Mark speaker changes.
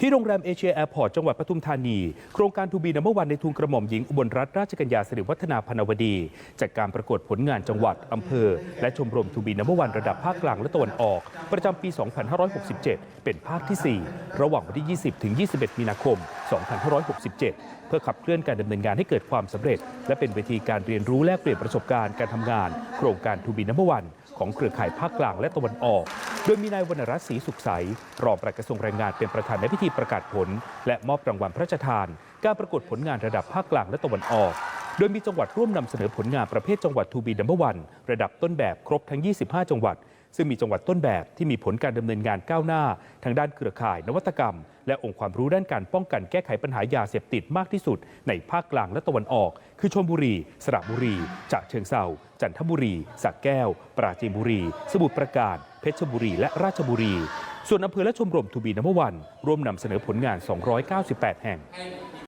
Speaker 1: ที่โรงแรมเอเชียแอร์พอร์ตจังหวัดปทุมธานี โครงการทูบีนัมเบอร์วันในทุนกระหม่อมหญิงอุบลรัตนราชกัญญาสิริวัฒนาพนวดี จากการประกวดผลงานจังหวัด อำเภอ และชมรมทูบีนัมเบอร์วันระดับภาคกลางและตะวันออก ประจำปี 2567 เป็นภาคที่ 4 ระหว่างวันที่ 20 ถึง 21 มีนาคม 2567 เพื่อขับเคลื่อนการดำเนินงานให้เกิดความสำเร็จ และเป็นเวทีการเรียนรู้แลกเปลี่ยนประสบการณ์การทำงาน โครงการทูบีนัมเบอร์วันของเครือข่ายภาคกลางและตะวันออก ดยมีนายวรรณรัตน์ศรีสุขใสรองปลัดกระทรวงแรงงานเป็นประธานในพิธีประกาศผล และมอบรางวัลพระราชทาน การประกวดผลงานระดับภาคกลางและตะวันออก โดยมีจังหวัดร่วมนำเสนอผลงานประเภทจังหวัดทูบีนัมเบอร์วันระดับต้นแบบครบทั้ง 25 จังหวัด ซึ่งมีจังหวัดต้นแบบที่มีผลการดำเนินงานก้าวหน้า ทางด้านเครือข่าย นวัตกรรม และองค์ความรู้ด้านการป้องกันแก้ไขปัญหายาเสพติดมากที่สุด ในภาคกลางและตะวันออก คือชลบุรี สระบุรีฉะเชิงเซาจันทบุรีสระแก้ว ปราจีนบุรี สมุทรปราการ เพชรบุรี และราชบุรี ส่วนอำเภอและชมรมทูบีนัมเบวันร่วมนำเสนอผลงาน 298 แห่ง